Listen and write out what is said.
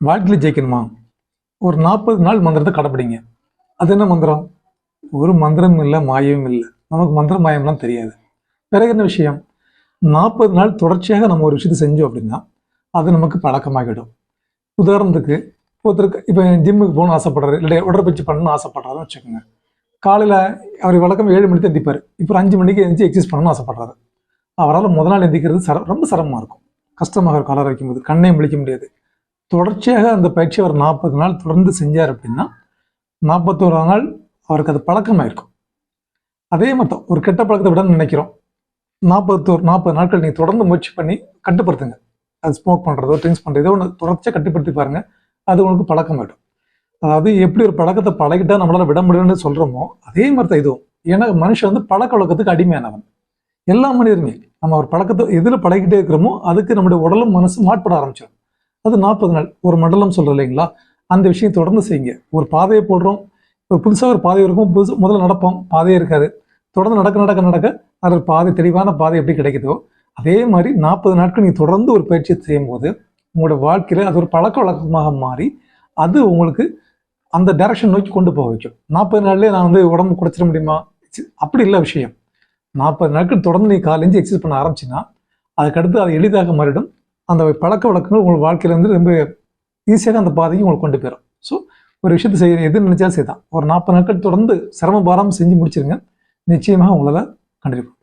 வாழ்க்கையில் ஜெயிக்கணுமா? ஒரு நாற்பது நாள் மந்திரத்தை கடைப்பிடிங்க. அது என்ன மந்திரம்? ஒரு மந்திரமும் இல்லை மாயமும் இல்லை. நமக்கு மந்திரம் மாயம்லாம் தெரியாது. பிறகு என்ன விஷயம்? நாற்பது நாள் தொடர்ச்சியாக நம்ம ஒரு விஷயத்தை செஞ்சோம் அப்படின்னா அது நமக்கு பழக்கமாகிடும். உதாரணத்துக்கு ஒருத்தருக்கு இப்போ ஜிம்முக்கு போகணும்னு ஆசைப்படுறாரு இல்லை உடற்பயிற்சி பண்ணணும்னு ஆசைப்படுறாருன்னு வச்சுக்கோங்க. காலையில் அவர் வழக்கம் ஏழு மணிக்கு எந்திப்பார். இப்போ அஞ்சு மணிக்கு எந்திரிச்சு எக்ஸசைஸ் பண்ணணும்னு ஆசைப்படுறாரு. அவரால் முத நாள் எந்திக்கிறது சர ரொம்ப சிரமமாக இருக்கும். கஷ்டமாக இருக்கும் கலர் வைக்கும்போது. கண்ணையும் முழிக்க முடியாது. தொடர்ச்சியாக அந்த பயிற்சி அவர் நாற்பது நாள் தொடர்ந்து செஞ்சார் அப்படின்னா நாற்பத்தோரு நாள் அவருக்கு அது பழக்கமாயிருக்கும். அதே மாதிரி ஒரு கெட்ட பழக்கத்தை விட நினைக்கிறோம். நாற்பத்தோரு நாற்பது நாட்கள் நீங்கள் தொடர்ந்து முயற்சி பண்ணி கட்டுப்படுத்துங்க. அது ஸ்மோக் பண்ணுறதோ ட்ரிங்க்ஸ் பண்ணுறதோ ஒன்று தொடர்ச்சியாக கட்டுப்படுத்தி பாருங்கள் அது உங்களுக்கு பழக்கமாயிடும். அதாவது எப்படி ஒரு பழக்கத்தை பழகிட்டா நம்மளால் விட முடியும்னு சொல்கிறோமோ அதே மாதிரி தான் இதுவும். ஏன்னா மனுஷன் வந்து பழக்க வழக்கத்துக்கு அடிமையானவன். எல்லா மனிதருமே நம்ம ஒரு பழக்கத்தை எதில் பழகிட்டே இருக்கிறோமோ அதுக்கு நம்முடைய உடலும் மனசு மாட்பட ஆரம்பிச்சிடும். அது நாற்பது நாள். ஒரு மண்டலம் சொல்கிறோம் இல்லைங்களா? அந்த விஷயம் தொடர்ந்து செய்யுங்க. ஒரு பாதையை போடுறோம். ஒரு புதுசாக ஒரு பாதை இருக்கும். புதுசு முதல்ல நடப்போம். பாதையே இருக்காது. தொடர்ந்து நடக்க நடக்க நடக்க அதில் பாதை தெளிவான பாதை எப்படி கிடைக்குதோ அதே மாதிரி நாற்பது நாட்கள் நீங்கள் தொடர்ந்து ஒரு பயிற்சியை செய்யும்போது உங்களோட வாழ்க்கையில் அது ஒரு பழக்க வழக்கமாக மாறி அது உங்களுக்கு அந்த டைரக்ஷன் நோக்கி கொண்டு போக வைக்கும். நாற்பது நாள்லேயே நான் வந்து உடம்பு குறைச்சிட முடியுமா? அப்படி இல்லை விஷயம். நாற்பது நாட்கள் தொடர்ந்து நீ காலேஜ் எக்ஸசைஸ் பண்ண ஆரம்பிச்சின்னா அதுக்கடுத்து அது எளிதாக மாறிடும். அந்த பழக்க வழக்கங்கள் உங்கள் வாழ்க்கையிலேருந்து ரொம்ப ஈஸியாக அந்த பாதைக்கு உங்களுக்கு கொண்டு போயிடும் ஸோ ஒரு விஷயத்தை செய்ய எது நினைச்சாலும் செய்தான் ஒரு நாற்பது நாட்கள் தொடர்ந்து சிரமம் பாராமல் செஞ்சு முடிச்சிருங்க. நிச்சயமாக உங்களால் கண்டிப்பாக